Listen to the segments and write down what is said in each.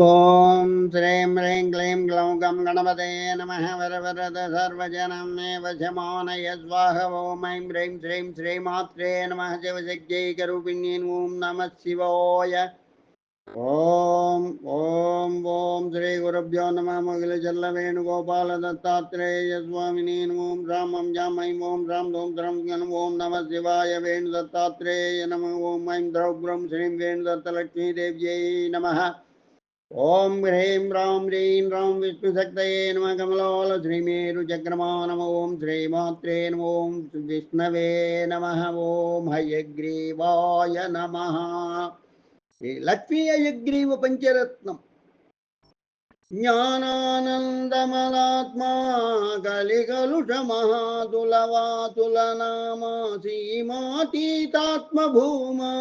ॐ श्रीं ह्रीं क्लीं ग्लौं गं गणपते नमः। वरवरद सर्वजनं वशमानय स्वाह ॐ ऐं ह्रीं श्रीं श्रीमात्रे नमः। शिवशक्त्यैकरूपिण्यै ॐ नमः शिवाय। ॐ ॐ ॐ श्रीगुरुभ्यो नमः। मोगिलचल्लवेणुगोपालदत्तात्रेयस्वामिनी ॐ रामं जामैं ॐ रां धूं द्रं ॐ नमः शिवाय। वेणुदत्तात्रेय नमः। ॐ ऐं द्रौग्रं श्रीं वेणुदत्तलक्ष्मीदेव्यै नमः। ఓం హ్రీం రాం హ్రీం రాం విష్ణుశక్తయే నమ కమలోల శ్రీమేరుచక్రమా నమ ఓం శ్రీమాత్రే నమ ఓం విష్ణవే నమ ఓం హయగ్రీవాయ నమ. లక్ష్మీ అయగ్రీవ పంచరత్నం. ज्ञानानंदमलात्मा कलिकलुष महादुलवातुलनामा सीमातीतात्म भूमा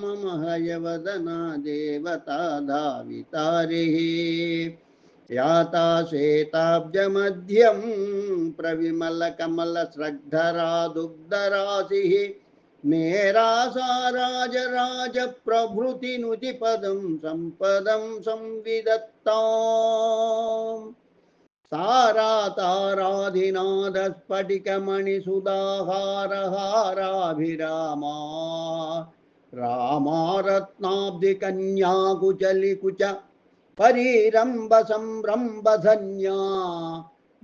मम हयवदना देवता धावितारिहि याता मध्यम प्रविमल कमल श्रग्धरा दुग्धरासिहि मेरा साज राज प्रभृति पदम सम्पदं संविदत्ता सारा ताराधिनाथस्फटिकमणिसुधाहारहाराभिरामा रामा रत्नाब्धिकन्याकुचलिकुच परीरम्ब संरम्बधन्या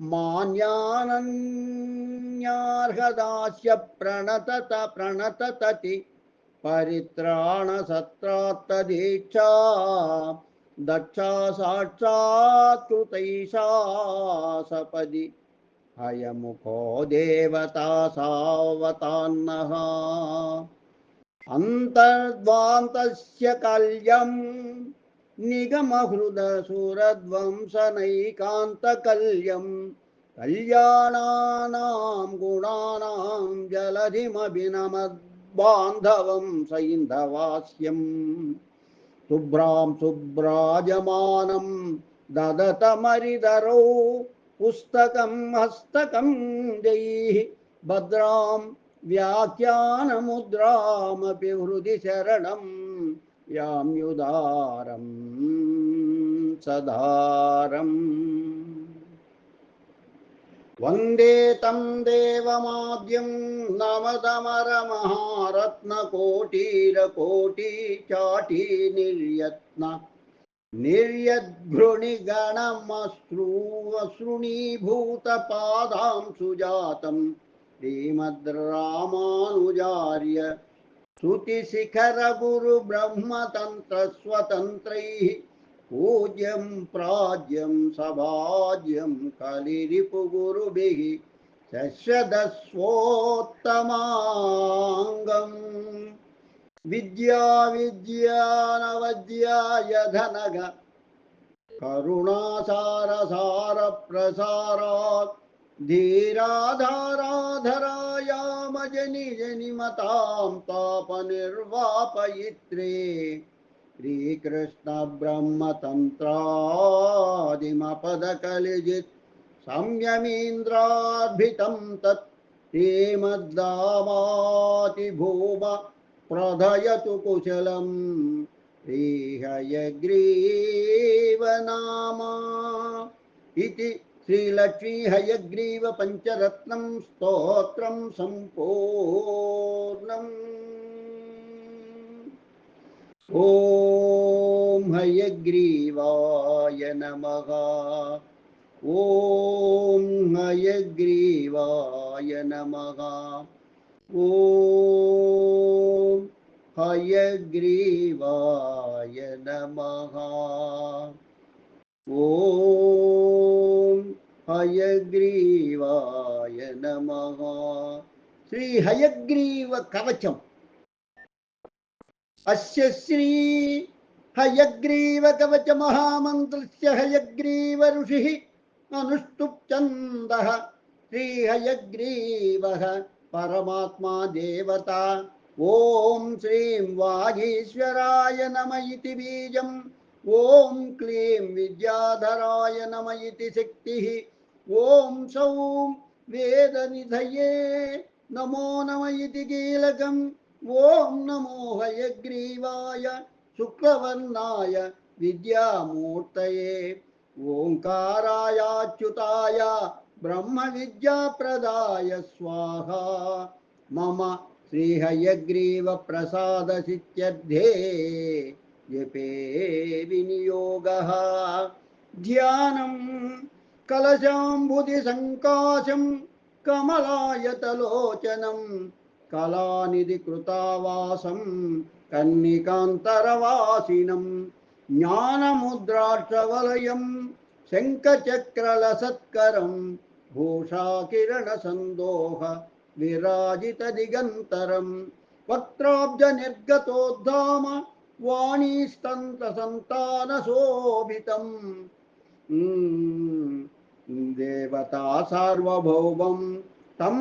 मान्यानन्यार्हदास्य प्रणतत प्रणततति परित्राणसत्रात्तदीक्षा दक्षा साक्षात्कृतैषा सपदि। अयमुखो देवता सावतान्नः। अन्तर्द्वान्तस्य कल्यम् ప్రణతత ప్రణతతతి పరిత్రాణ సత్రాత్తదీక్షా దక్షా సాక్షాత్కృతైషా సపది హయముఖో దేవతా సావతాన్నః అంతర్ద్వాంతస్య కల్యం నిగమహృదసురధ్వంసనైకాంతకల్యం కళ్యాణానాం గుణానాం याम्युदारं सधारम् वन्दे तं देवमाद्यं नमदमरमहारत्नकोटीरकोटिचाटी निर्यत्न निर्यद्भृणिगणमश्रूवसृणीभूतपादां सुजातं श्रीमद्रामानुचार्य श्रुतिशिखरगुरुब्रह्मतन्त्रस्वतन्त्रैः पूज्यं प्राज्यं सभाज्यं कलिरिपुगुरुभिः शश्वदस्वोत्तमाङ्गम्। विद्या विद्यानवद्याय धनग करुणासारसारप्रसारात् धीराधाराधरा राम जनि जनि मतां ताप निजनिमतां तापनिर्वापयित्रे श्रीकृष्णब्रह्मतन्त्रादिमपदकलिजित् संयमीन्द्राद्भितं तत् श्रीमद्दामातिभूम प्रधयतु कुशलम्। श्रीहयग्रीवनामा इति श्रीलक्ष्मी हयग्रीवपञ्चरत्नं स्तोत्रं सम्पूर्णम्। ॐ हयग्रीवाय नमः। ॐ हयग्रीवाय नमः। ॐ हयग्रीवाय नमः। ఓం హయగ్రీవాయ నమ. శ్రీ హయగ్రీవ కవచం. అస్య శ్రీ హయగ్రీవ కవచ మహామంత్రస్య హయగ్రీవ ఋషి అనుష్టుప్ ఛంద శ్రీ హయగ్రీవ పరమాత్మా దేవత. ఓం శ్రీం వాగీశ్వరాయ నమ ఇతి బీజం. ఓం క్లీం విద్యాధరాయ నమ ఇతి శక్తి ఓం సౌం వేదనిధయే నమో నమ ఇతి కీలకం ఓం నమో హయగ్రీవాయ శుక్లవర్ణాయ విద్యామూర్తయే ఓంకారాయాచ్యుతాయ బ్రహ్మ విద్యాప్రదాయ స్వాహ మమ శ్రీహయగ్రీవ ప్రసాద సిత్యర్థే జపే వినియోగ. ధ్యానం కలశాంబుధి సంకాశం కమలాయతలోచనం కళానిధి కృతావాసం కన్నికాంతరవాసినం జ్ఞానముద్రాక్షవలయం శంఖచక్రల సత్కరం భూషాకిరణ సందోహ విరాజిత దిగంతరం వక్త్రాబ్జ నిర్గతోద్ధామ वाणीस्तन्तसन्तानशोभितम्। देवता सार्वभौमं तं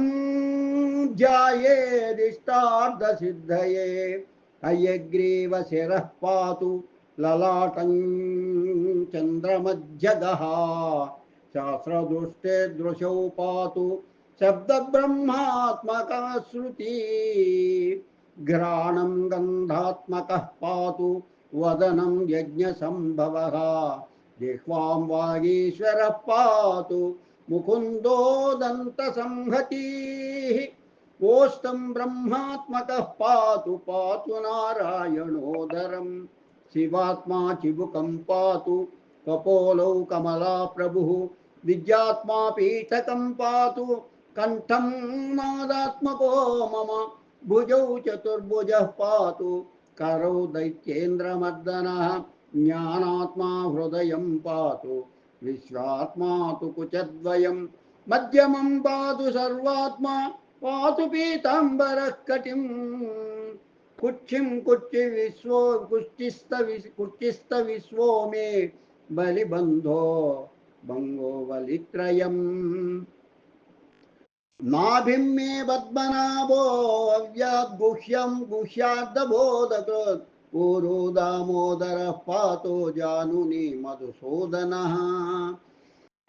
ध्यायेदिष्टार्धसिद्धये हयग्रीवशिरः पातु शब्द चन्द्रमज्जगः। शास्त्रदृष्टे दृशौ पातु श्रुति। घ्राणं गन्धात्मकः पातु वदनं यज्ञसम्भवः। जिह्वां वागीश्वरः पातु मुकुन्दो दन्तसंहतिः। ओष्ठं ब्रह्मात्मकः पातु पातु नारायणोदरं। शिवात्मा चिबुकं पातु कपोलौ कमला प्रभुः विद्यात्मा पीठकं पातु कण्ठं नादात्मको मम भुजौ चतुर्भुजः पातु करौ दैत्येन्द्रमर्दनः ज्ञानात्मा हृदयं पातु, विश्वात्मा तु कुचद्वयं, मध्यमं पातु सर्वात्मा, पातु पीताम्बरः कटिं कुक्षिं कुक्षि विश्वो कुष्टिस्त कुक्षिस्त विश्वो मे बलिबन्धो भङ्गो बलित्रयम्। नाभिं मे पद्मनाभो अव्याद्गुह्यं गुह्यार्धबोधकृत् ऊरो दामोदरः पातो जानुनि मधुसूदनः।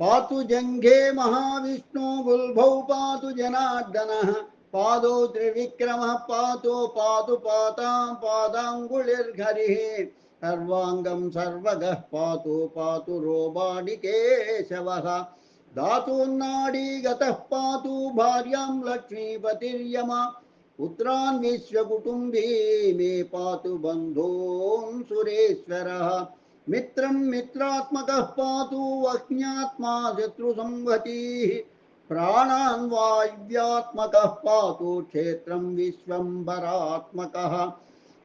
पातु जङ्घे महाविष्णु गुल्भौ पातु जनार्दनः। पादौ त्रिविक्रमः पातो पातु पातां पादाङ्गुलिर्हरिः। सर्वाङ्गं सर्वगः पातु पातु रोबाणिकेशवः। धातून्नाडीगतः पातु भार्यां लक्ष्मीपतिर्यमा, पुत्रान् विश्वकुटुम्बी मे पातु बन्धून् सुरेश्वरः। मित्रं मित्रात्मकः पातु वह्न्यात्मा शत्रुसंहतिः। प्राणान् वायव्यात्मकः पातु क्षेत्रं विश्वम्भरात्मकः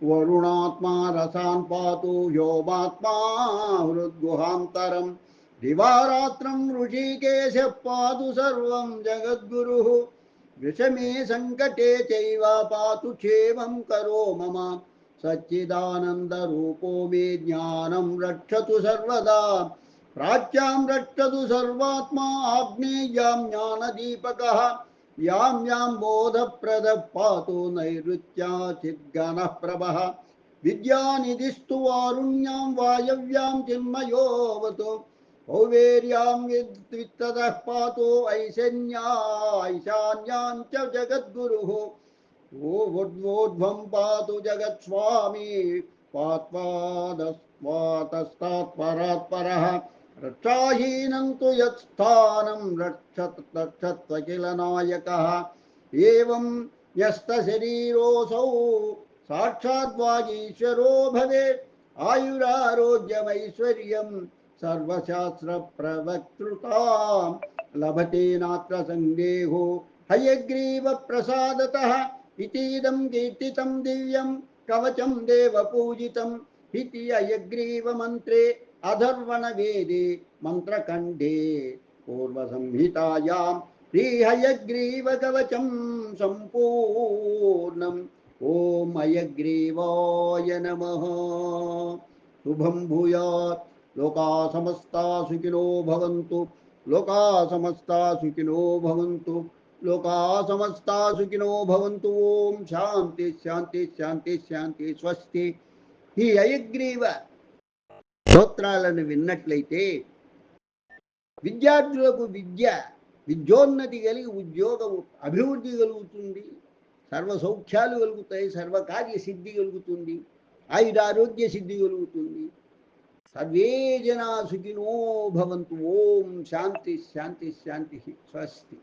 वरुणात्मा रसान् पातु व्योमात्मा हृद्गुहान्तरम्। दिवारात्रं ऋषिकेशः पातु सर्वं जगद्गुरुः, विषमे सङ्कटे चैव पातु क्षेमं करो मम। सच्चिदानन्दरूपो मे ज्ञानं रक्षतु सर्वदा। प्राच्यां रक्षतु सर्वात्मा आग्नेयां ज्ञानदीपकः। यां यां बोधप्रदः पातु नैऋत्या चिद्गणः प्रभः विद्यानिधिस्तु वारुण्यां वायव्यां चिन्मयोऽवतु। औवेर्यां वित्ततः पातो ऐशन्या ऐशान्यां च जगद्गुरुः। पातु जगत्स्वामी परः रक्षाहीनं तु यत्स्थानं रक्षत् रक्षत्वकिल नायकः एवं न्यस्तशरीरोऽसौ साक्षाद्वागीश्वरो भवेत्। आयुरारोग्यमैश्वर्यं सर्वशास्त्रप्रवक्तृतां लभते नात्र सन्देहो। हयग्रीवप्रसादतः। इतीदं कीर्तितं दिव्यं। कवचं देवपूजितम् इति अयग्रीवमन्त्रे अधर्वणवेदे मन्त्रकण्डे पूर्वसंहितायां श्रीहयग्रीवकवचं सम्पूर्णम्। ॐ हयग्रीवाय नमः। शुभं भूयात्। లోకా సమస్తా సుఖినో భవంతు. లోకా సమస్తా సుఖినో భవంతు. లోకా సమస్తా సుఖినో భవంతు. ఓం శాంతి శాంతి శాంతి శాంతి స్వస్తి. ఈ అయగ్రీవ స్తోత్రాలను విన్నట్లయితే విద్యార్థులకు విద్య విద్యోన్నతి కలిగి ఉద్యోగం అభివృద్ధి కలుగుతుంది. సర్వ సౌఖ్యాలు కలుగుతాయి సర్వకార్య సిద్ధి కలుగుతుంది. ఆయురారోగ్య సిద్ధి కలుగుతుంది. सर्वे जना सुखिनो भवन्तु। ओम शांति शांति शांति स्वस्ति।